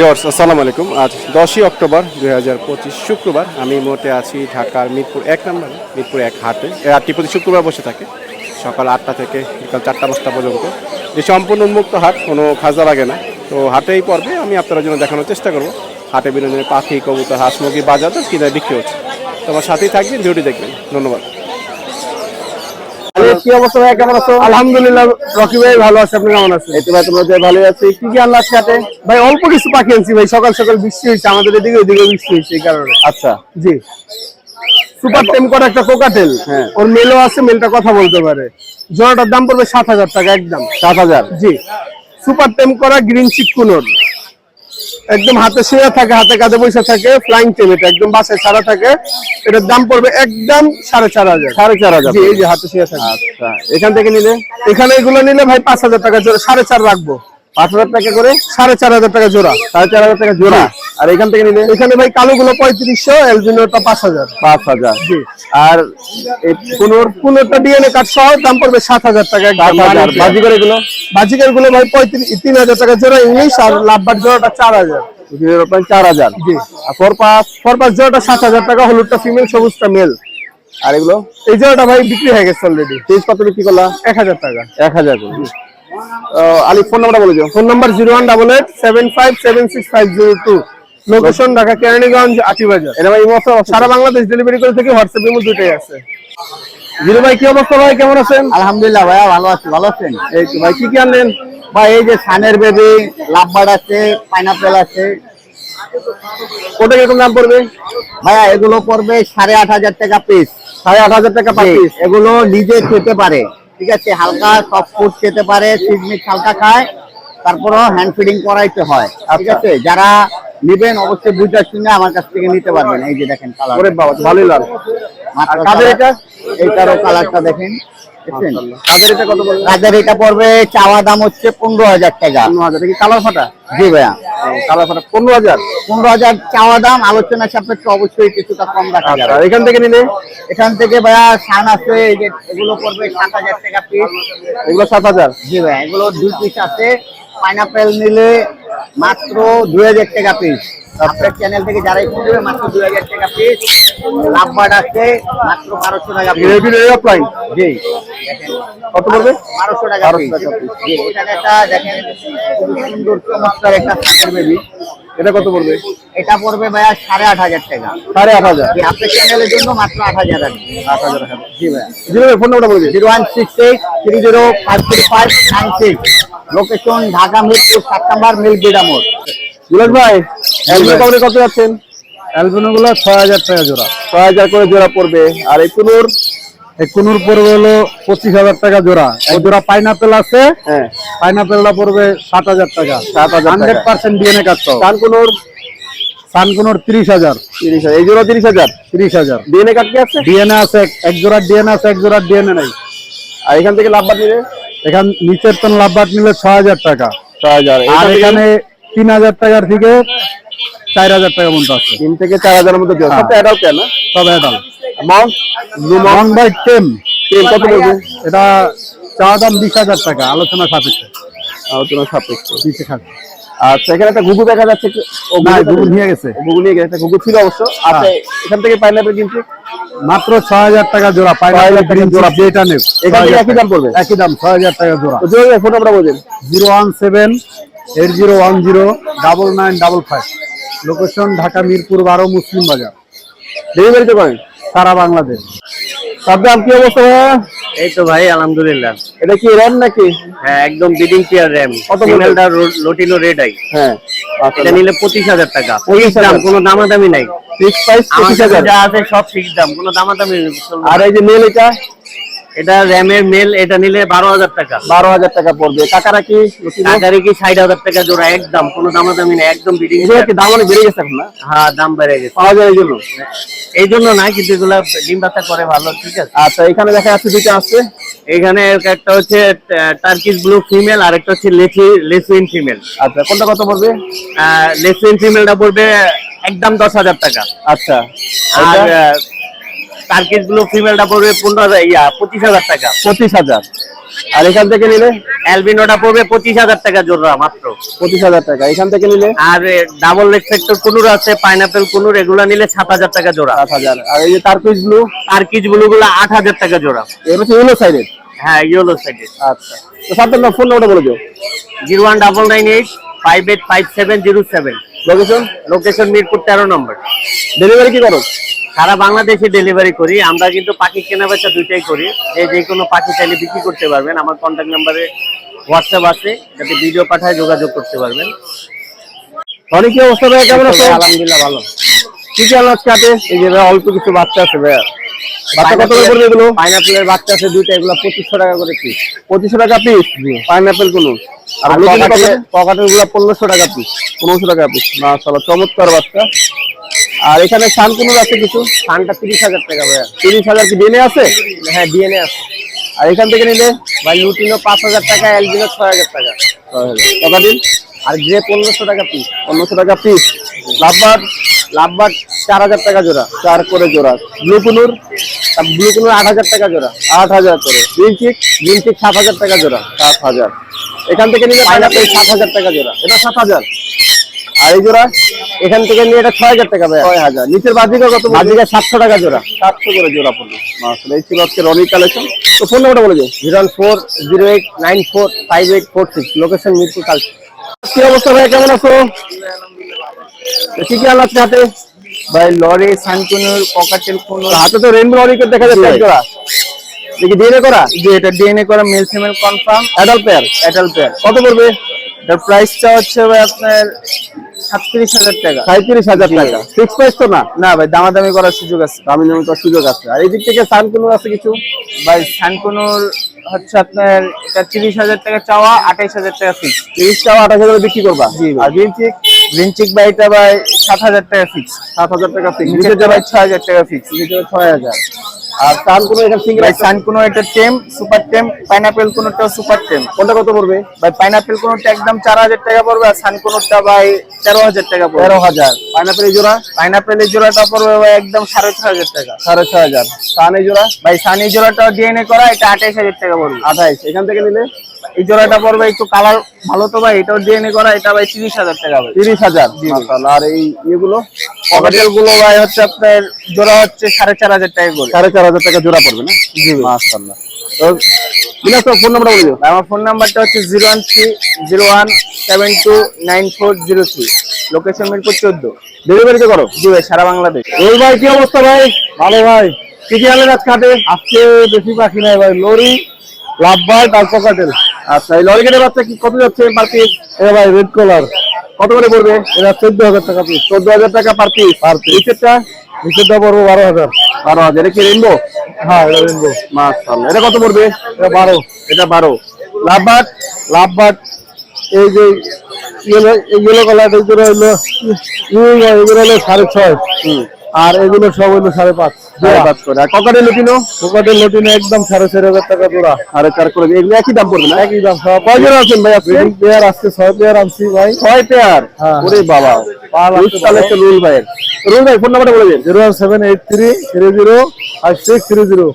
Yours আসসালামু আলাইকুম। আজ দশই অক্টোবর দুই শুক্রবার আমি মোটে আছি ঢাকার মিরপুর এক নম্বরে, মিরপুর এক হাটে। এই হাটটি প্রতি শুক্রবার বসে থাকে। সকাল আটটা থেকে বিকাল চারটা, পাঁচটা পর্যন্ত। যে সম্পূর্ণ উন্মুক্ত হাট, কোনো খাজা লাগে না। তো হাটে এই পর্বে আমি আপনাদের জন্য দেখানোর চেষ্টা করব। হাটে বিনোদনের পাখি, কবুতর, হাঁস, মুরগি, বাজার, কিনে বিক্রি হচ্ছে। তোমার সাথেই থাকবেন, ভিডিওটি দেখবেন। ধন্যবাদ। কি অবস্থা ভাই কেমন আছো? আলহামদুলিল্লাহ রকি ভাই ভালো আছে আপনি কেমন আছেন? এই ভাই তোমার ভালো আছি। কি কি আনলা সাথে ভাই অল্প কিছু পাখি আনছি ভাই সকাল সকাল বৃষ্টি হয়েছে আমাদের এদিকে ওইদিকে বৃষ্টি হয়েছে এই কারণে। আচ্ছা। জি। সুপার একটা কোকাটেল হ্যাঁ। ওর মেলও আছে মেলটা কথা বলতে পারে। জোড়াটার দাম পড়বে সাত হাজার টাকা একদম। সাত হাজার? জি। সুপার টেম করা গ্রিন চিকুনোর একদম হাতে শুয়ে থাকে হাতে কাঁধে বসে থাকে ফ্লাইং টেম এটা একদম বাসে ছাড়া থাকে। এটার দাম পড়বে একদম সাড়ে চার হাজার। সাড়ে চার হাজার এই যে হাতে শুয়ে থাকে। আচ্ছা এখান থেকে নিলে? এখানে এগুলো নিলে ভাই পাঁচ হাজার টাকা সাড়ে চার রাখব। পাঁচ হাজার টাকা করে সাড়ে চার হাজার টাকা জোড়া সাড়ে চার হাজার টাকা জোড়া। আর এখান থেকে নিলে? এখানে ভাই কালো গুলো পঁয়ত্রিশশো এলবিনোটা পাঁচ হাজার। পাঁচ হাজার। আর কোনোর কোনোটা ডিএনএ কার্ড সহ দাম পড়বে সাত হাজার টাকা। সাত একদম হাজার বাজি করে এগুলো বাজিকারগুলো ভাই পঁয়ত্রিশ তিন হাজার টাকা জোড়া ইংলিশ আর লাভবার জোড়াটা চার হাজার। চার হাজার। আর ফোর পাঁচ ফরপাস জোড়াটা সাত হাজার টাকা হলুদটা ফিমেল সবুজটা মেল আর এগুলো? এই জোড়াটা ভাই বিক্রি হয়ে গেছে অলরেডি পিস কত বিক্রি করলা? এক হাজার টাকা। এক হাজার আলি ফোন নাম্বারটা বলে দিও। Phone number zero one double eight seven five seven six five zero two location Dhaka Keraniganj Atibazar এটা ভাই ইমোশন সারা বাংলাদেশ ডেলিভারি করে থেকে হোয়াটসঅ্যাপ ইমো দুটোই আছে। জিরো ভাই কি অবস্থা ভাই? কেমন আছেন? আলহামদুলিল্লাহ ভাইয়া ভালো আছি ভালো আছেন? এই তো ভাই কি কি আনলেন? ভাই এই যে সানের বেবি লাভবার্ড আছে পাইনাপেল আছে। ওটা কীরকম দাম পড়বে? ভাইয়া এগুলো পড়বে সাড়ে আট হাজার টাকা পিস সাড়ে আট হাজার টাকা পিস এগুলো নিজে খেতে পারে। ঠিক আছে হালকা সব ফুড খেতে পারে সিজমিক হালকা খায় তারপরও হ্যান্ড ফিডিং করাইতে হয় ঠিক আছে? যারা নিবেন অবশ্যই বুঝতে শুনে আমার কাছ থেকে নিতে পারবেন এই যে দেখেন কালার বাবা ভালোই লাল কালার- এটা? এইটারও কালারটা দেখেন। কাদের এটা পড়বে? চাওয়া দাম হচ্ছে পনেরো হাজার টাকা। পনেরো হাজার। কালার ফাটা? জি ভাইয়া। কালার ফাটা পনেরো হাজার? পনেরো হাজার চাওয়া দাম আলোচনা সাপেক্ষে অবশ্যই কিছুটা কম রাখা যাবে। এখান থেকে নিলে? এখান থেকে ভাইয়া সান আছে এই যে এগুলো পড়বে সাত হাজার টাকা পিস এগুলো সাত হাজার? জি ভাইয়া এগুলো দুই পিস আছে। পাইনাপেল নিলে মাত্র দুই হাজার টাকা পিস আপনার চ্যানেল থেকে যারাই কিনবে মাত্র দুই হাজার টাকা পিস লাভবার্ড আছে মাত্র বারোশো টাকা পিস জি। কত পড়বে? বারোশো টাকা পিস জি এখানে একটা দেখেন খুব সুন্দর চমৎকার একটা বেবি এটা কত পড়বে? এটা পড়বে ভাইয়া সাড়ে আট হাজার টাকা। সাড়ে আট হাজার। আপনার চ্যানেলের জন্য মাত্র আট হাজার আট হাজার জি ভাইয়া। Zero phone zero one six eight three zero five three five nine six. Location Dhaka Mirpur সাত নম্বর মিল বিডামোর জুলাস ভাই এগুলো কত কত যাচ্ছেন? অ্যালবিনো গুলো ছয় হাজার টাকা জোড়া। ছয় হাজার করে জোড়া পড়বে। আর এই কুনুর? এই কুনুর পড়বে হলো পঁচিশ হাজার টাকা জোড়া। এক জোড়া পাইনাপেল আছে। হ্যাঁ। পাইনাপেলটা পড়বে সাত হাজার টাকা। সাত হাজার হান্ড্রেড পার্সেন্ট ডিএনএ কাটতো চান কুনুর সানকুনোর? তিরিশ হাজার। তিরিশ হাজার। এই জোড়া তিরিশ হাজার? তিরিশ হাজার। ডিএনএ কার্ড কি আছে? ডিএনএ আছে এক- জোড়া ডিএনএ আছে এক জোড়া ডিএনএ নাই। আর এখান থেকে লাভবার নিলে এখান নিচের তন লাভবাট নিলে ছ হাজার টাকা। ছয় হাজার। আর এখানে তিন হাজার টাকার থেকে চার হাজার টাকা মতো আছে। তিন থেকে চার হাজারের মধ্যে দেওয়া সবটা অ্যাডাল্ট কেন? সব adult mount blue by ten কত এটা চা দাম বিশ হাজার টাকা আলোচনা সাপেক্ষে। আলোচনা সাপেক্ষ। বিশে খাবে আচ্ছা এখানে একটা ঘুঘু দেখা যাচ্ছে না ঘুঘু নিয়ে গেছে। ঘুঘু নিয়ে গেছে ঘুঘু ছিল অবশ্য। আচ্ছা এখান থেকে পাইনাপেল কিনছি মাত্র ছয় হাজার টাকা জোড়া পাইনাপেল গ্রিন জোড়া। যেটা নেব এখান থেকে একই দাম পড়বে? একই দাম ছয় হাজার টাকা জোড়া। জোড়া ফোন নাম্বার বলছেন zero one seven eight zero one zero double nine double five. Location Dhaka Mirpur বারো মুসলিম বাজার। ডেলিভারি তো করেন? সারা বাংলাদেশ। তার দাম কি অবস্থা এই তো ভাই আলহামদুলিল্লাহ। এটা কি র্যাম নাকি? হ্যাঁ একদম বিডিং পেয়ার র্যাম কত সিগন্যালটা লোটিনো রেড আই হ্যাঁ আচ্ছা। এটা নিলে পঁচিশ হাজার টাকা। পঁচিশ দাম কোনো দামাদামি নাই। ফিক্স প্রাইস পঁচিশ হাজার। যা আছে সব ফিক্স দাম কোনো দামাদামি। আর এই যে মেল এটা? এটা র্যামের মেল এটা নিলে বারো হাজার টাকা। বারো হাজার টাকা পড়বে। কাকারা কি টাকারি কি ষাট হাজার টাকা জোড়া একদম। কোনো দামাদামি নাই একদম বিডিং এগুলো কি দাম অনেক বেড়ে গেছে এখন না? হ্যাঁ দাম বেড়ে গেছে। পাওয়া যায় এই জন্য? এই জন্য না কিন্তু এগুলা ডিম বাচ্চা করে ভালো ঠিক আছে। আচ্ছা এখানে দেখা যাচ্ছে দুইটা আছে। এখানে একটা হচ্ছে টার্কিস ব্লু ফিমেল আর একটা হচ্ছে লেচি লেসুইন ফিমেল আচ্ছা কোনটা কত পড়বে? লেসুইন ফিমেলটা পড়বে একদম দশ হাজার টাকা। আচ্ছা। আর এটা? টার্কিশ ব্লু ফিমেলটা পড়বে পনেরো হাজার ইয়া পঁচিশ হাজার টাকা। পঁচিশ হাজার। আর এখান থেকে নিলে? অ্যালবিনোটা পড়বে পঁচিশ হাজার টাকা জোড়া মাত্র। পঁচিশ হাজার টাকা। এখান থেকে নিলে? আর ডাবল রেসপেক্টর কুনুর আছে পাইনাপেল কুনুর এগুলা নিলে সাত হাজার টাকা জোড়া। সাত হাজার। আর এই যে টার্কিশ ব্লু টার্কিশ ব্লু গুলো আট হাজার টাকা জোড়া। এর হচ্ছে ইউলো সাইডের হ্যাঁ ইয়েলো সাইডে আচ্ছা। তো সাত ফোন নাম্বারটা বলে দিও। Zero one double nine eight five eight five seven zero seven. Location location Mirpur তেরো নম্বর। ডেলিভারি কি করো? সারা বাংলাদেশে ডেলিভারি করি আমরা কিন্তু পাখি কেনা বেচা দুইটাই করি। যে যে কোনো পাখি চাইলে বিক্রি করতে পারবেন আমার কন্ট্যাক্ট নাম্বারে হোয়াটসঅ্যাপ আছে যাতে ভিডিও পাঠায় যোগাযোগ করতে পারবেন। অনেক কি অবস্থা ভাইয়া? কেমন আছো? আলহামদুলিল্লাহ ভালো। কি কি আনাজ কাটে এই যে অল্প কিছু বাচ্চা আছে ভাইয়া। বাচ্চা কত করে পড়বে এগুলো? পাইনাপেলের বাচ্চা আছে দুইটা এগুলো পঁচিশশো টাকা করে পিস পঁচিশশো টাকা পিস পাইনাপেলগুলো আর পকেটের পকেটে- গুলো পনেরোশো টাকা পিস পনেরোশো টাকা পিস চমৎকার বাচ্চা। আর এখানে শানকুনুর আছে কিছু? ফানটা তিরিশ হাজার টাকা ভাইয়া। তিরিশ হাজার কি ডিএনএ আছে? হ্যাঁ ডিএনএ আছে। আর এখান থেকে নিলে? ভাই লুটিনো পাঁচ হাজার টাকা এলবিনো ছয় হাজার টাকা। কত দিন? আর গ্রে পনেরোশো টাকা পিস পনেরোশো টাকা পিস লাভবার লাভবার চার হাজার টাকা জোড়া। চার করে জোড়া। ব্লু কুনুর? ব্লু আট হাজার টাকা জোড়া। আট হাজার করে। গ্রিন চিক গ্রিন চিক সাত হাজার টাকা জোড়া। সাত হাজার। এখান থেকে নিলে পাইনাপেল সাত হাজার টাকা জোড়া। এটা সাত হাজার। আর এই জোড়া এখান থেকে নিয়ে এটা ছয় হাজার টাকা ছয় হাজার। নিচের বাজিকা কত বাজিকা সাতশো টাকা জোড়া। সাতশো করে জোড়া পড়বে মাসলে এই ছিল আজকে রনি কালেকশন তো ফোন নাম্বারটা বলে দিও। Zero four zero eight nine four five eight four six. Location Mirpur Kalshi. কি অবস্থা ভাই কেমন আছো? কি কি আনলো আজকে হাতে? ভাই লরি সানকুনুর ককাটেল কুনুর। হাতে তো রেনবো লরিকে দেখা যাচ্ছে জোড়া। দেখি ডিএনএ করা? যে এটা ডিএনএ করা male female confirm adult pair adult pair কত পড়বে? এটার প্রাইসটা হচ্ছে ভাই আপনার সাতত্রিশ হাজার টাকা। সাঁত্রিশ হাজার টাকা। ফিক্স প্রাইস তো না? না ভাই দামাদামি করার সুযোগ আছে। দামি দামি করার সুযোগ আছে। আর এই দিক থেকে সানকুনো আছে কিছু? ভাই সানকুনুর হচ্ছে আপনার এটা তিরিশ হাজার টাকা চাওয়া আঠাইশ হাজার টাকা ফিক্স তিরিশ টাকা আঠাশ হাজার বিক্রি করবা? আর গ্রিন চিক গ্রিন চিক ভাই এটা ভাই সাত হাজার টাকা ফিক্স সাত হাজার টাকা ফিক্স নিচেরটা ভাই ছয় হাজার টাকা ফিক্স ছয় হাজার। আর সানকুনো এটা সিঙ্গেল ভাই সানকুনো এটা টেম সুপার টেম পাইনাপেল কোনটা সুপার টেম। কোনটা কত পড়বে? ভাই পাইনাপেল কোনটা একদম চার হাজার টাকা পড়বে আর সানকুনোটা ভাই তেরো হাজার টাকা পড়বে। তেরো হাজার। পাইনাপেল জোড়া? পাইনাপেল জোড়াটা পড়বে ভাই একদম সাড়ে ছয় হাজার টাকা। সাড়ে ছয় হাজার। সান এই জোড়া? ভাই সানি জোড়াটা ডিএনএ করা এটা আঠাইশ হাজার টাকা পড়বে। আঠাইশ এখান থেকে নিলে? এই জোড়াটা পড়বে একটু কালার ভালো তো ভাই? এটাও ডিএনএ করা এটা ভাই তিরিশ হাজার টাকা ভাই। তিরিশ হাজার। আর এই ইয়েগুলো? পকেটেলগুলো ভাই হচ্ছে আপনার জোড়া হচ্ছে সাড়ে চার হাজার টাকা করে। সাড়ে চার হাজার টাকা জোড়া পড়বে না? জি মাশাআল্লাহ। তো ফোন বলে আমার ফোন নাম্বারটা হচ্ছে zero one three zero one seven two nine four zero three. Location Mirpur চোদ্দ। ডেলিভারিতে করো। জি ভাই সারা বাংলাদেশ। ওই ভাই কি অবস্থা ভাই? ভালো ভাই। কি কি আনলেন আজকে আজকে বেশি পাখি নাই ভাই লরি লাভবার্ড আর পকাটেল। আচ্ছা এই লরি কেটে বাচ্চা কি কত যাচ্ছে পার পিস এ ভাই রেড কলার কত করে পড়বে? এটা চোদ্দ হাজার টাকা পিস চোদ্দ হাজার টাকা পার পিস পার পিস নিচেরটা নিচেরটা পড়ব বারো হাজার। বারো হাজার। এটা কি রেনবো হ্যাঁ এটা রেনবো মাশাআল্লাহ। এটা কত পড়বে? এটা বারো। এটা বারো। লাভবার্ড লাভবার্ড এই যে ইয়েলো ইয়েলো কালার এগুলো হলো এগুলো হলো সাড়ে ছয়। আর এগুলো সব হলো সাড়ে পাঁচ। সাড়ে পাঁচ করে। আর ককাটের লটিনো? ককাটের লটিনো একদম সাড়ে চার হাজার টাকা জোড়া। সাড়ে চার করে এগুলো একই দাম পড়বে না? একই দাম। সব কয় জোড়া আছেন ভাই আপনি পেয়ার আজকে ছয় পেয়ার আনছি ভাই। ছয় পেয়ার? ওরে বাবা। রুল ভাইয়ের। রুল ভাই ফোন নাম্বারটা বলে দিন। Zero seven eight three three zero five six three zero.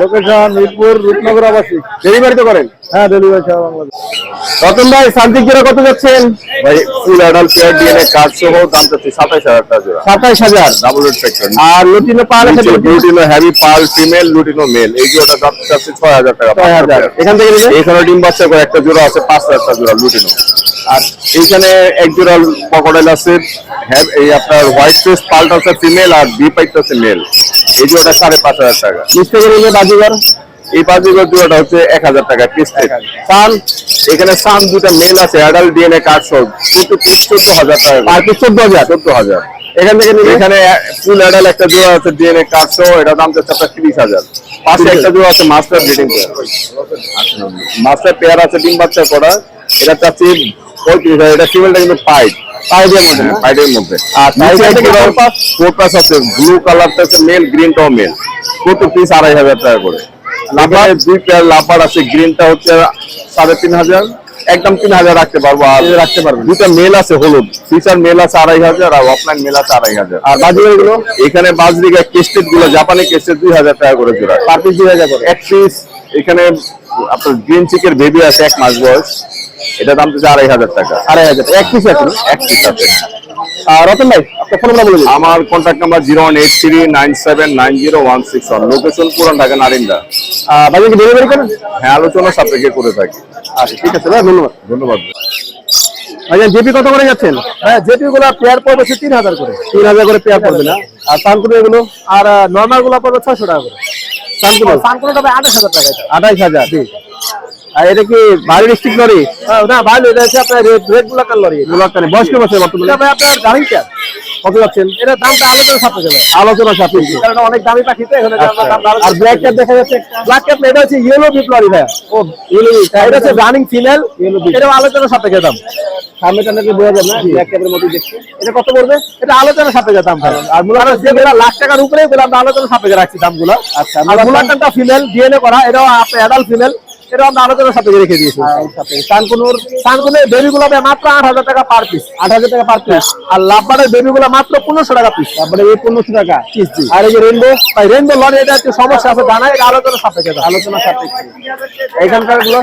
Location Mirpur Rupnagar আবাসিক। ডেলিভারি তো করেন? হ্যাঁ ডেলিভারি সারা বাংলাদেশ। রতন ভাই শান্তিক জোড়া কত যাচ্ছেন? ভাই full adult pair DNA card সহ দাম চাচ্ছি সাতাইশ হাজার টাকা জোড়া। সাতাইশ হাজার? ডাবল রেড ফ্যাক্টর আর লুটিনো পাল আছে লুটিনো হ্যাভি পাল ফিমেল লুটিনো মেল এই জোড়াটা দাম চাচ্ছি ছয় হাজার টাকা ছয় হাজার এখান থেকে নিলে এখানে ডিম বাচ্চা করে একটা জোড়া আছে পাঁচ হাজার টাকা জোড়া লুটিনো। আর এইখানে এক জোড়া পকোডাইল আছে। এই আপনার হোয়াইট ফেস পালটা আছে ফিমেল আর বি পাইটটা আছে মেল এই জোড়াটা সাড়ে পাঁচ হাজার টাকা। নিলে বাজিগর এই বাজিগর জোড়াটা হচ্ছে এক হাজার টাকা পিস সান এখানে সান দুটা মেল আছে অ্যাডাল্ট ডিএনএ কার্ড সহ। কিন্তু চোদ্দ হাজার টাকা পার পিস চোদ্দ হাজার? চোদ্দ হাজার। এখান থেকে এখানে ফুল অ্যাডাল একটা জোড়া আছে ডিএনএ কার্ড সহ এটা দাম যাচ্ছে আপনার তিরিশ হাজার। পাশে একটা জোড়া আছে master breeding pair master pair আছে ডিম বাচ্চা করা। এটা চাচ্ছি পঁয়ত্রিশ হাজার এটা ফিমেলটা কিন্তু পাইট পাইডের মধ্যে মধ্যে। আর আছে ব্লু? কালারটা আছে মেল গ্রিনটাও মেল প্রতি পিস আড়াই হাজার টাকা করে। দুই পেয়ার লাভার আছে গ্রিনটা হচ্ছে সাড়ে তিন হাজার। একদম তিন হাজার রাখতে পারব আর রাখতে পারব দুটা মেল আছে হলুদ। ফিচার মেল আছে আড়াই হাজার আর অফলাইন মেল আছে আড়াই হাজার। আরগুলো এখানে বাজরিগা কেস্টেডগুলো জাপানি কেস্টেড দুই হাজার টাকা করে জোড়া। পার পিস দুই হাজার করে। এক পিস এখানে আপনার গ্রিন চিকের বেবি আছে এক মাস বয়স। এটা দাম হচ্ছে আড়াই হাজার টাকা। আড়াই হাজার এক পিস আছে এক পিস আছে। রতন ভাই আপনার ফোন নাম্বার বলে আমার contact number zero one eight three nine seven nine zero one six one location Puran Dhaka Narinda. বাজার কি ডেলিভারি করেন। হ্যাঁ আলোচনা সাপেক্ষে করে থাকি। আচ্ছা ঠিক আছে ভাই ধন্যবাদ। ধন্যবাদ। ভাইজান জেপি কত করে যাচ্ছেন? হ্যাঁ জেপি গুলো পেয়ার পড়বে হচ্ছে তিন হাজার করে। তিন হাজার করে পেয়ার পড়বে না? আর এগুলো? আর নর্মালগুলো পড়বে ছয়শো টাকা করে। সানকুনোটা ভাই আঠাশ হাজার টাকা আঠাইশ হাজার। আর এটা কি ভারী ডিস্ট্রিক্ট লরি? না ভালো এটা হচ্ছে আপনার রেড রেড লরি। ব্লকার বয়স কেমন আছে বর্তমানে? আপনার কত যাচ্ছেন? এটা দামটা আলোচনা সাপেক্ষে ভাই। আলোচনা সাপেক্ষে। কারণ অনেক দামি পাখি তো এখানে আর ব্ল্যাক ক্যাপ দেখা যাচ্ছে? ব্ল্যাক ক্যাপ এটা হচ্ছে ইয়েলো বিপ লরি ভাই ও ইয়েলো এটা হচ্ছে রানিং ফিমেল এটা দাম। সামনে কি বোঝা যাবে না ব্ল্যাক ক্যাপের মতো দেখতে এটা কত পড়বে? এটা আলোচনা সাপেক্ষে দাম ভাই। আর মূলত যেগুলো লাখ টাকার উপরে এগুলো আমরা আলোচনা সাপেক্ষে রাখছি দামগুলো। আচ্ছা আর মূলাটানটা ফিমেল ডিএনএ করা এটাও অ্যাডাল্ট ফিমেল এটা আমরা আলোচনার সাপেক্ষে রেখে দিয়েছি। সানকুনুর সানকুনের বেবি গুলো মাত্র আট হাজার টাকা পার পিস আট হাজার টাকা পার পিস আর লাভবারের বেবি গুলো মাত্র পনেরোশো টাকা পিস তারপরে এই পনেরোশো টাকা? পিস আর এই যে রেনবো ভাই রেনবো এটা একটু সমস্যা আছে জানা এটা সাপেক্ষে সাপেক্ষে। এখানকারগুলো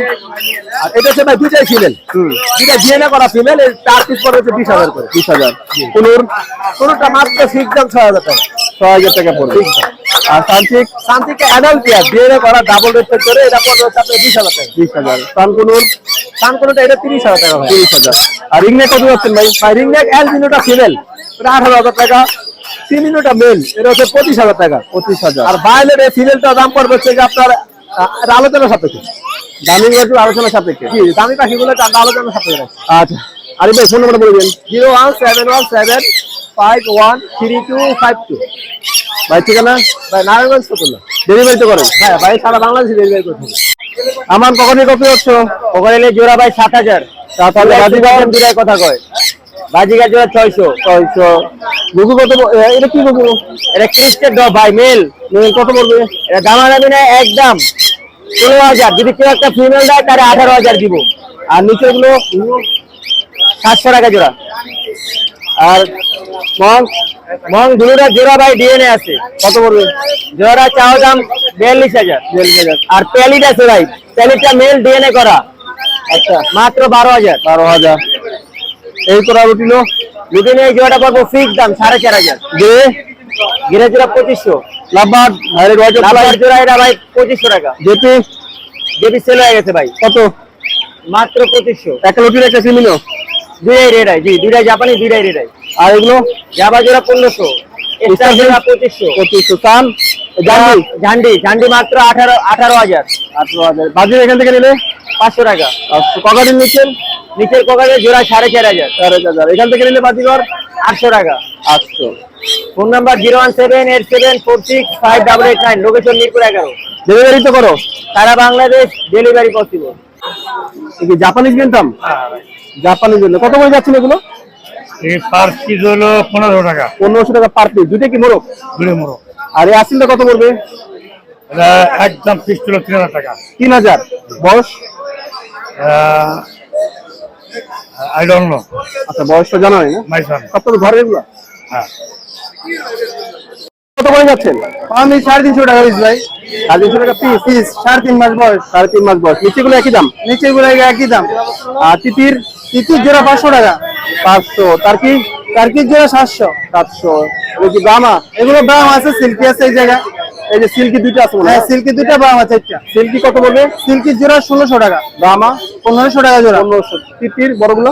আর এটা হচ্ছে ভাই দুইটাই ফিমেল দুইটা ডিএনএ করা ফিমেল এর চার পিস পড়ে হচ্ছে বিশ হাজার করে। বিশ হাজার। কোনোর কোনোটা মাত্র ফিক্স দাম ছয় হাজার টাকা। ছয় হাজার টাকা পড়বে। আর শান্তিক শান্তিকে অ্যাডাল্ট পেয়ার ডিএনএ করা ডাবল রেট করে এটা পড়বে হচ্ছে আপনার বিশ হাজার টাকা। বিশ হাজার। সানকুনুর? সানকুনুরটা এটা তিরিশ হাজার টাকা তিরিশ হাজার। আর রিংনেক কত যাচ্ছেন ভাই? ভাই রিংনেক অ্যালবিনোটা ফিমেল এটা আঠারো হাজার টাকা। সিমিনোটা মেল এটা হচ্ছে পঁচিশ হাজার টাকা। পঁচিশ হাজার। আর বাইলের এই ফিমেলটা দাম পড়বে হচ্ছে যে আপনার আলোচনার সাপেক্ষে। দামি একটু আলোচনার সাপেক্ষে। দামি পাখিগুলো আলোচনার সাপেক্ষে আচ্ছা। আরে ভাই ফোন নাম্বার বলে দিন। Zero one seven one seven five one three two five two ভাই ঠিকানা? ভাই নারায়ণগঞ্জ কত ডেলিভারি তো করেন। হ্যাঁ ভাই সারা বাংলাদেশে ডেলিভারি করতে আমার কখনই কপি হচ্ছে? ওখানে জোড়া ভাই সাত হাজার। তাহলে বাজিগার জোড়ায় কথা কয়। বাজিগার জোড়া ছয়শো। ছয়শো। গুগু কত এটা কি গুগু এটা ক্রিস্টের ডব ভাই মেল। মেল কত পড়বে? এটা দামা দামি না একদম। ষোলো হাজার। যদি কেউ একটা ফিমেল দেয় তাহলে আঠারো হাজার দিব। আর নিচে গুলো সাতশো টাকা জোড়া। আর মং মং দুটা জোড়া ভাই ডিএনএ আছে। কত পড়বে? জোড়া চাও দাম বিয়াল্লিশ হাজার। বিয়াল্লিশ হাজার আর প্যালিট আছে ভাই প্যালিটটা মেল ডিএনএ করা। আচ্ছা মাত্র বারো হাজার। বারো হাজার। এই করা রুটিনো দুদিনে এই জোড়াটা পাবো ফিক্স দাম সাড়ে চার হাজার। যে গিরে জোড়া পঁচিশশো। লাভবাদ ভাইয়ের রয়েছে জোড়া এটা ভাই পঁচিশশো টাকা। যেটি যেটি সেল হয়ে গেছে ভাই। কত? মাত্র পঁচিশশো। একটা রুটির একটা সিমিনো দুইটাই রেড হয় জি দুইটাই জাপানি দুইটাই রেড হয় আর এগুলো জাবা জোড়া পনেরোশো স্টার জোড়া পঁচিশশো। পঁচিশশো। সান জানি ঝান্ডি ঝান্ডি মাত্র আঠারো আঠারো হাজার। আঠারো হাজার। বাজির এখান থেকে নিলে? পাঁচশো টাকা। ককাটির নিচ্ছেন নিচের? কোকাজে জোড়া সাড়ে চার হাজার। চার হাজার। এখান থেকে নিলে আটশো টাকা। আটশো। Phone number zero one seven eight seven four six five double eight nine. Location Mirpur এগারো। ডেলিভারি তো করো। সারা বাংলাদেশ ডেলিভারি পসিবল জাপানিজ কিনতাম জাপানিজ কত করে যাচ্ছিল এগুলো? এই পার পিস হলো পনেরো টাকা। পনেরোশো টাকা পার পিস দুটো কি মোরগ? ঘুরে মোড়ো আর এই আসিলটা কত পড়বে? একদম পিস ছিল তিন হাজার টাকা। তিন হাজার। বয়স? আই ডোন্ট নো আচ্ছা বয়সটা জানা হয় না? সব তো ঘরের এগুলো? হ্যাঁ। কত করে যাচ্ছেন? আমি সাড়ে তিনশো টাকা পিস ভাই। সাড়ে তিনশো টাকা পিস পিস সাড়ে তিন মাস বয়স। সাড়ে তিন মাস বয়স। নিচে গুলো একই দাম? নিচে গুলো একই দাম। আর তিতির? তিতির জোড়া পাঁচশো টাকা। পাঁচশো। তার কি টার্কির জোড়া সাতশো? সাতশো। এগুলো কি ব্রাহ্মা এগুলো ব্রাহ্ম আছে সিল্কি আছে এই জায়গায়। এই যে সিল্কি দুইটা আছে হ্যাঁ। সিল্কি দুইটা ব্রাহ্ম আছে সিল্কি কত পড়বে সিল্কির জোড়া ষোলোশো টাকা। ব্রাহ্মা পনেরোশো টাকা জোড়া। পনেরোশো। তিতির বড়গুলো?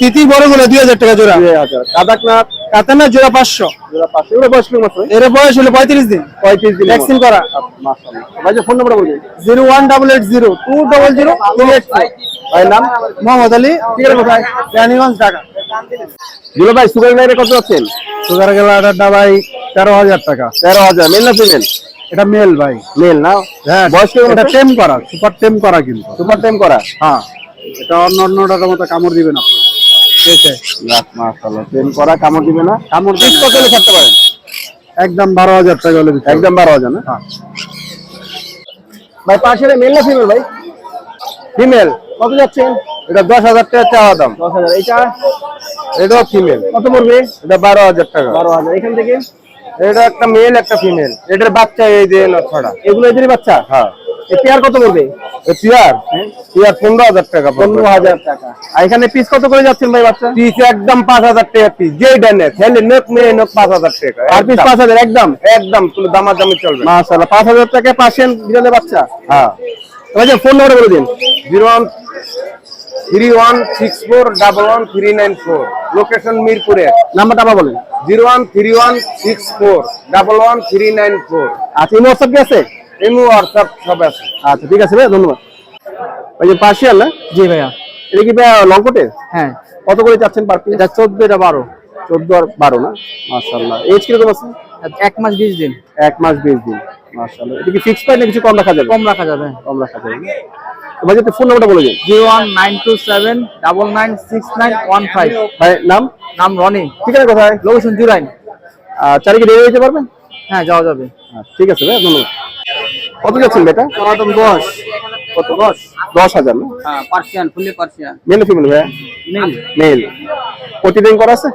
তিতির বড়গুলো দুই হাজার টাকা জোড়া। দুই হাজার। কাদাকনাথ? কাতানা জোড়া পাঁচশো। জোড়া পাঁচশো। এগুলো বয়স কেমন আছে? এর বয়স হলো পঁয়ত্রিশ দিন। পঁয়ত্রিশ দিন ভ্যাকসিন করা। ভাই ফোন নাম্বার বলবেন zero one double eight zero. Two double zero two eight ভাইয়ের নাম? মোহাম্মদ আলী ঠিক আছে কোথায়? রানীগঞ্জ ঢাকা। ভাই সুগার লাইনে কত যাচ্ছেন? সুগার গেলাটা ভাই তেরো হাজার টাকা। তেরো হাজার মেল না ফিমেল এটা মেল ভাই। মেল না? হ্যাঁ বয়স এটা টেম করা সুপার টেম করা কিন্তু। সুপার টাইম করা? হ্যাঁ। এটা অন্য অন্যটার মতো কামড় দিবে না ঠিক আছে। করা কামড় দিবে না? কামড় পিস কত ছাড়তে পারেন? একদম বারো হাজার টাকা হলে একদম বারো হাজার না? হ্যাঁ। ভাই পাশের মেল না ফিমেল ভাই? ফিমেল কত যাচ্ছেন? এটা দশ হাজার টাকা চাওয়া দাম। দশ হাজার। এটা এটাও ফিমেল কত পড়বে? এটা বারো হাজার টাকা। বারো হাজার। এখান থেকে? এটা একটা মেল একটা ফিমেল এটার বাচ্চা এই যে ছড়া এগুলো এদেরই বাচ্চা? হ্যাঁ। পেয়ার কত পড়বে? পিয়ার পিয়ার পনেরো হাজার টাকা পনেরো হাজার টাকা। আর এখানে পিস কত করে যাচ্ছেন ভাই বাচ্চা? পিস একদম পাঁচ হাজার টাকা পিস যেই ডানে ছেলে নেক মেয়ে নেক পাঁচ হাজার টাকা। আর পিস পাঁচ হাজার একদম? একদম কোনো দামাদামি চলবে না। মাশাআল্লাহ। পাঁচ হাজার টাকায় পার্সিয়ান বিড়ালের বাচ্চা? হ্যাঁ। ভাই ফোন নাম্বার বলে দিন। Zero one three one six four double one three nine four. Location মিরপুরে। নাম্বারটা আবার বলেন। Zero one three one six four double one three nine four. আচ্ছা ইমো হোয়াটসঅ্যাপ কি আছে? এমনি হোয়াটসঅ্যাপ সব আছে। আচ্ছা ঠিক আছে ভাই ধন্যবাদ। ওই যে পার্সিয়াল না? জি ভাইয়া। এটা কি ভাই লঙ্কটের হ্যাঁ। কত করে চাচ্ছেন পার পিস এটা চোদ্দ এটা বারো। চোদ্দ আর বারো না? মাশাআল্লাহ। এজ কীরকম আছে? এক মাস বিশ দিন। এক মাস বিশ দিন। মাশাআল্লাহ। এটা কি ফিক্স প্রাইস না কিছু কম রাখা যাবে? কম রাখা যাবে। কম রাখা যাবে। তো ভাই যদি ফোন নাম্বারটা বলে দিন। Zero one nine two seven double nine six nine one five. ভাই নাম? নাম রনি। ঠিকানা কোথায়? লোকেশন জুরাইন। আর চারিকে ডেলিভারি দিতে পারবেন? হ্যাঁ যাওয়া যাবে। আচ্ছা, ঠিক আছে ভাই ধন্যবাদ। কত যাচ্ছেন বেটা সনাতন দশ কত? দশ। দশ হাজার না? হ্যাঁ Persian fully Persian. Male female নেই মেল পটি ট্রেন করা আছে?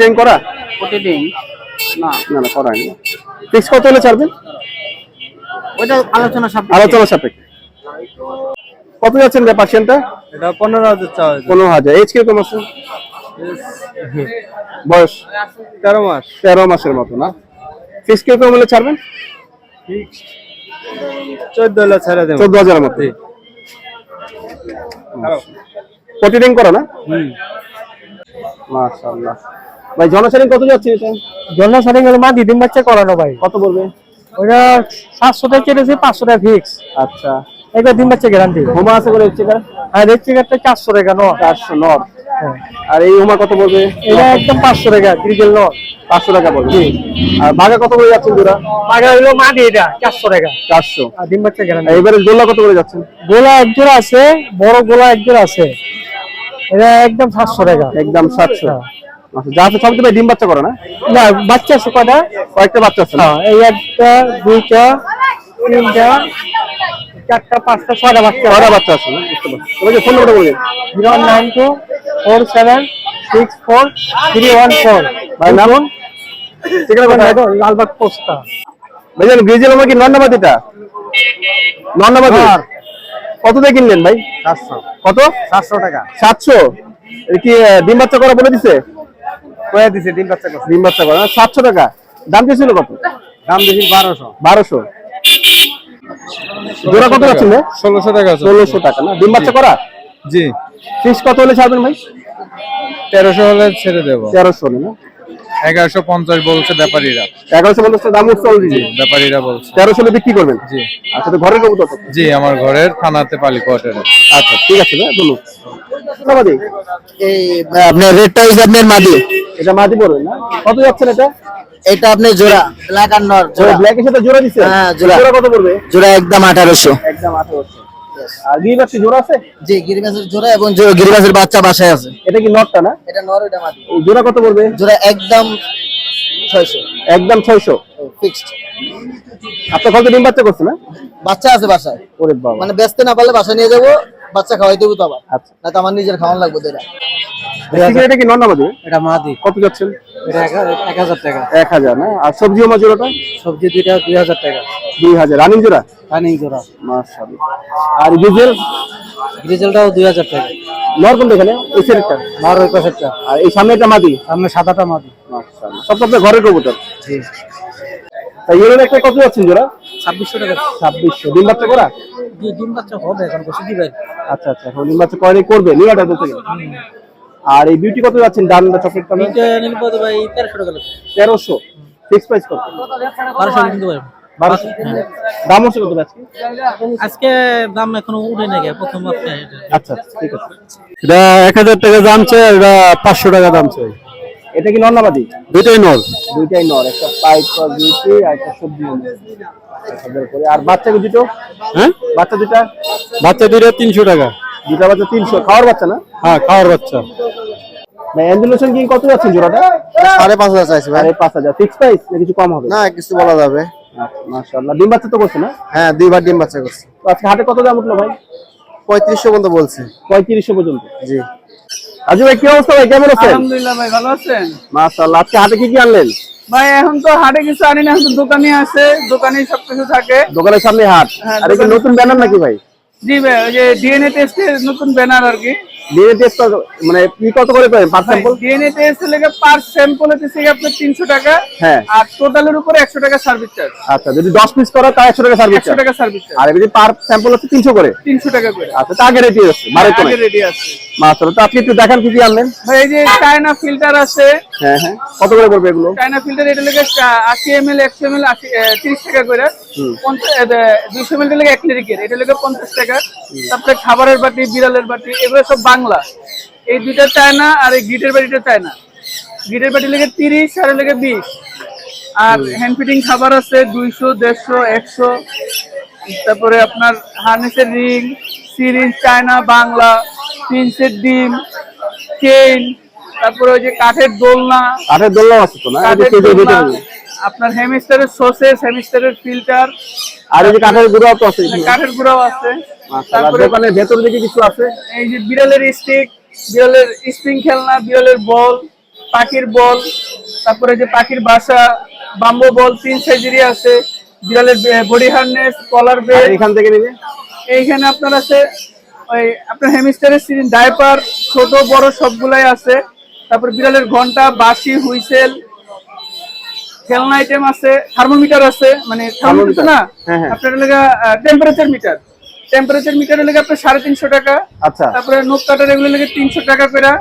ট্রেন করা? প্রতিদিন। না। না না করা হয়নি ফিক্স কত হলে ছাড়বেন? ওইটা আলোচনা সব আলোচনা সাপেক্ষে। কত যাচ্ছেন ভাই পার্সিয়ানটা এটা পনেরো হাজার চাওয়া পনেরো হাজার। এজ কীরকম আছে? বয়স? তেরো মাস। তেরো মাসের মতো না? ফিক্স কীরকম হলে ছাড়বেন? চোদ্দ হলে ছেড়ে দেবো। চোদ্দ হাজারের মতো। পটি ট্রেন করা না? মাশাআল্লাহ। ভাই জনসাধারণ কত যাচ্ছে এটা? জন্য সাথে মা দিদিন বাচ্চা করানো ভাই। কত বলবে ওটা সাতশো টাকা কেটেছে পাঁচশো টাকা ফিক্স আচ্ছা। একবার দিন বাচ্চা গ্যারান্টি হোমা আছে করে হচ্ছে আর রেড চিকারটা চারশো টাকা ন চারশো আর এই হোমা কত বলবে এটা একদম পাঁচশো টাকা ক্রিকেল ন পাঁচশো টাকা বলবে আর বাঘা কত করে যাচ্ছেন দুরা আগে হইল মাটি এটা চারশো টাকা চারশো। আর দিন বাচ্চা গ্যারান্টি এইবারে দোল্লা কত করে যাচ্ছেন গোলা একজোড়া আছে বড় গোলা একজোড়া আছে। এটা একদম সাতশো টাকা একদম সাতশো। আচ্ছা যা আছে সব তো ডিম বাচ্চা করে না? না বাচ্চা আছে কটা কয়েকটা বাচ্চা আছে? হ্যাঁ, এই একটা দুইটা তিনটা চারটা পাঁচটা ছয়টা বাচ্চা ছয়টা বাচ্চা আছে বুঝতে পারছি। তবে ফোন নাম্বারটা বলে zero nine two four seven six four three one four. ভাই নাম? লালবাগ পোস্তা ভাইজান গ্রিজেল আমার কি? নন্দাবাদিটা নন্দাবাদি কত দিয়ে কিনলেন ভাই? সাতশো। কত? সাতশো টাকা। সাতশো? এটা কি ডিম বাচ্চা করা বলে দিছে? কয়ে দিছে দিন বাচ্চা করছে ডিম বাচ্চা করা সাতশো টাকা। দাম কত? দাম বেশি বারোশো। বারোশো। জোড়া কত ষোলোশো টাকা ষোলোশো টাকা না? ডিম বাচ্চা করা? জি। ফিক্স কত হলে ছাড়বেন ভাই? তেরোশো হলে ছেড়ে দেবো। তেরোশো না? এগারোশো পঞ্চাশ বলছে ব্যাপারীরা। এগারোশো পঞ্চাশ দাম উঠছে অলরেডি ব্যাপারীরা বলছে। তেরোশো হলে বিক্রি করবেন? জি। আচ্ছা তো ঘরের কবুতর জি আমার ঘরের থানাতে পালি কোয়ার্টারে। আচ্ছা ঠিক আছে ধন্যবাদ। ধন্যবাদ এই আপনার রেডটা হচ্ছে আপনার মাদি। এটা মাটি পড়বে না? কত যাচ্ছেন এটা? এটা আপনার জোড়া ব্ল্যাক আর নর জোড়া। ব্ল্যাক এর সাথে জোড়া দিচ্ছে হ্যাঁ, জোড়া। জোড়া কত পড়বে? জোড়া একদম আঠারোশো। একদম আঠারোশো। আর গিরিবাসী জোড়া আছে? জি গিরিবাসের জোড়া এবং গিরিবাসের বাচ্চা বাসায় আছে। এটা কি নটটা না? এটা নর এটা মাদি। জোড়া কত পড়বে? জোড়া একদম ছয়শো। একদম ছয়শো। ফিক্সড আপনার কত ডিম বাচ্চা করছে না? বাচ্চা আছে বাসায়। ওরে বাবা। মানে বেচতে না পারলে বাসায় নিয়ে যাব বাচ্চা খাওয়াই দেবো তো আবার। আচ্ছা। না তো আমার নিজের খাওয়ান লাগবে এটা এটা কি নন্না বাজবে এটা মাদি। কত যাচ্ছেন? এটা এক হাজার টাকা। এক হাজার না? আর সবজি আমার জোড়াটা সবজি দুইটা দুই হাজার টাকা। দুই হাজার। রানিং জোড়া? রানিং জোড়া। মাশাআল্লাহ। আর ডিজেল গ্রিজেলটাও দুই হাজার টাকা। নর কোনটা এখানে? এই সেটটা বারো ওই পাশেরটা। আর এই সামনে একটা মাদি? সামনে সাদাটা মাদি। মাশাআল্লাহ। সব আপনার ঘরের কবুতর? জি। তাই এর একটা কত যাচ্ছেন জোড়া? ছাব্বিশশো টাকা। ছাব্বিশশো। ডিম বাচ্চা করা? ডিম বাচ্চা হবে এখন দিবেন আচ্ছা আচ্ছা এখন ডিম বাচ্চা কয়নি করবে? নিরাটা বলতে গেলে। আর এই বিউটি কত যাচ্ছেন? ডান চকলেট কালার নিলে পরে ভাই তেরোশো টাকা লাগবে। তেরোশো। ফিক্স প্রাইস কত? বারোশো কিনতে পারবেন। বারোশো। দাম হচ্ছে কত আজকে? আজকে দাম এখনও উঠে নাই প্রথম সপ্তাহে আচ্ছা আচ্ছা, ঠিক আছে। এটা এক হাজার টাকা দাম চাই এটা পাঁচশো টাকা দাম চাই। এটা কি নন্নাবাদি দুইটাই নর। দুইটাই নর একটা পাইপ বিউটি আর একটা সবজি করে। আর বাচ্চা দুটো? হ্যাঁ? বাচ্চা দুটা? বাচ্চা দুইটা তিনশো টাকা। দুটা বাচ্চা তিনশো। খাওয়ার বাচ্চা না? হ্যাঁ খাওয়ার বাচ্চা। অ্যান্ডুলেশন কিং কত যাচ্ছেন জোড়াটা? সাড়ে পাঁচ হাজার চাইছি পাঁচ হাজার। ফিক্স প্রাইস কিছু কম হবে? না কিছু বলা যাবে। মাশাআল্লাহ। ডিম বাচ্চা তো করছে না? হ্যাঁ দুইবার ডিম বাচ্চা করছি। আজকে হাটে কত দাম উঠল ভাই? পঁয়ত্রিশশো পর্যন্ত বলছে। পঁয়ত্রিশশো পর্যন্ত। জি। রাজু ভাই কি অবস্থা ভাই? কেমন আছেন? আলহামদুলিল্লাহ ভাই ভালো আছেন? মাশাআল্লাহ। আজকে হাতে কি কি আনলেন? ভাই এখন তো হাটে কিছু আনি না এখন তো দোকানে আছে দোকানে সবকিছু থাকে। দোকানের সামনে হাট। হ্যাঁ, আর কি দোকানে- নতুন ব্যানার নাকি ভাই? জি ভাই ওই যে ডিএনএ টেস্টের নতুন ব্যানার আর কি। ডিএনএ টেস্ট মানে কি কত করে পার স্যাম্পল ডিএনএ টেস্ট লেগে পার স্যাম্পল হচ্ছে গিয়ে আপনার তিনশো টাকা। হ্যাঁ। আর টোটালের উপরে একশো টাকা সার্ভিস চার্জ আচ্ছা যদি দশ পিস করা তাও একশো টাকা সার্ভিস একশো টাকা সার্ভিস চার্জ আর যদি পার স্যাম্পল হচ্ছে তিনশো করে। তিনশো টাকা করে। আচ্ছা তা আগে রেডি আছে তো আগে রেডি আছে। মাশাআল্লাহ তো আপনি একটু দেখান কি কি আনলেন? ভাই এই যে চায়না ফিল্টার আছে। হ্যাঁ হ্যাঁ। কত করে পড়বে এগুলো? চায়না ফিল্টার এটা লেগে আশি এম এল একশো এম এল আশি তিরিশ টাকা করে। দুইশো এম এল লেগে এক লিটার এটা লেগে পঞ্চাশ টাকা। তারপরে খাবারের বাটি বিড়ালের বাটি এগুলো সব বাংলা। এই দুইটা চায়না আর এই গিটের বাটিটা চায়না গিটের বাড়ি লেগে তিরিশ আর লেগে বিশ। আর হ্যান্ড ফিটিং খাবার আছে দুইশো দেড়শো একশো। তারপরে আপনার হার্নেসের রিং সিরিজ চায়না বাংলা প্রিন্সের ডিম চেইন তারপরে ওই যে কাঠের দোলনা। কাঠের দোলনাও আছে তো না? দোলনা, আপনার হেমিস্টারের সসেস হেমিস্টারের ফিল্টার আর এই যে কাঠের গুঁড়াও তো আছে কাঠের গুঁড়াও আছে। তারপরে দোকানের ভেতর দিকে কিছু আছে? এই যে বিড়ালের স্টিক বিড়ালের স্প্রিং খেলনা বিড়ালের বল পাখির বল তারপরে যে পাখির বাসা বাম্বো বল তিন সাইজেরই আছে। বিড়ালের বডি হার্নেস কলার বেল্ট এখান থেকে নিবে? এইখানে আপনার আছে ওই আপনার হেমিস্টারের সিরিজ ডাইপার ছোট বড় সবগুলাই আছে। তারপর বিড়ালের ঘণ্টা বাসি হুইসেল খেলনা আইটেম আছে থার্মোমিটার আছে মানে থার্মোমিটার না? হ্যাঁ, হ্যাঁ। আপনার লেগে টেম্পারেচার মিটার টেম্পারেচার মিটারের লেগে আপনার সাড়ে তিনশো টাকা। আচ্ছা। তারপরে নোট কাটার এগুলো লেগে তিনশো টাকা পেরা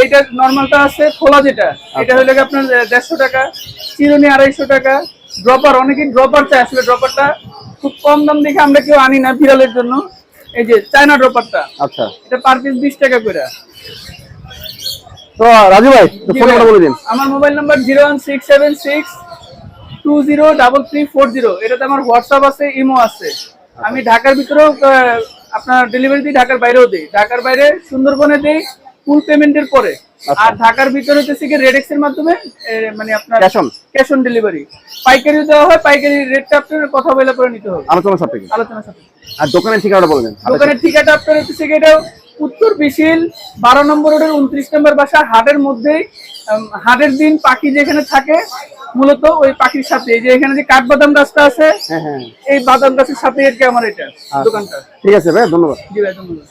এইটা নর্মালটা আছে খোলা যেটা এটা হলে আপনার দেড়শো টাকা। চিরুনি আড়াইশো টাকা। ড্রপার অনেকেই ড্রপার চাই আসলে ড্রপারটা খুব কম দাম দেখে আমরা কেউ আনি না বিড়ালের জন্য। এই যে চায়না ড্রপারটা আচ্ছা। এটা পার পিস বিশ টাকা করে। তো রাজু ভাই ফোন নাম্বার বলে দিন। আমার mobile number zero one six seven six two zero double three four zero. এটাতে আমার হোয়াটসঅ্যাপ আছে ইমো আছে। আমি ঢাকার ভিতরেও আপনার ডেলিভারি দিই ঢাকার বাইরেও দিই। ঢাকার বাইরে সুন্দরবনে দিই ফুল পেমেন্টের পরে। আর ঢাকার ভিতরে হচ্ছে কি রেডেক্স এর মাধ্যমে মানে আপনার Cash on? Cash on delivery পাইকারি দেওয়া হয় পাইকারি রেটটা আপনার কথা বলে পরে নিতে হবে। আলোচনা সাপেক্ষে। আলোচনা সাথে আর দোকানের ঠিকানাটা বলবেন দোকানের ঠিকাটা আপনার হচ্ছে কি এটা উত্তর বিশিল বারো নম্বর রোডের উনত্রিশ নম্বর বাসা হাটের মধ্যেই হাটের দিন পাখি যেখানে থাকে মূলত ওই পাখির সাথে এই যে এখানে যে কাঠবাদাম গাছটা আছে হ্যাঁ হ্যাঁ। এই বাদাম গাছের সাথে আর কি আমার এটা দোকানটা। ঠিক আছে ভাই ধন্যবাদ। জি ভাই ধন্যবাদ।